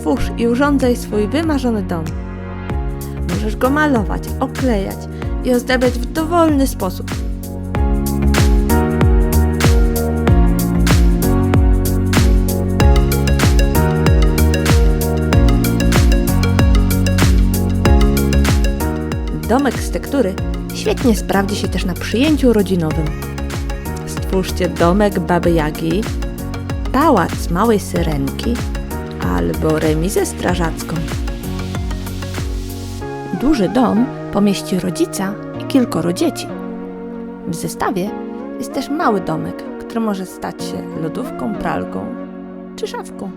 Twórz i urządzaj swój wymarzony dom. Możesz go malować, oklejać i ozdabiać w dowolny sposób. Domek z tektury świetnie sprawdzi się też na przyjęciu rodzinowym. Stwórzcie domek Baby Jagi, pałac Małej Syrenki albo remizę strażacką. Duży dom pomieści rodzica i kilkoro dzieci. W zestawie jest też mały domek, który może stać się lodówką, pralką czy szafką.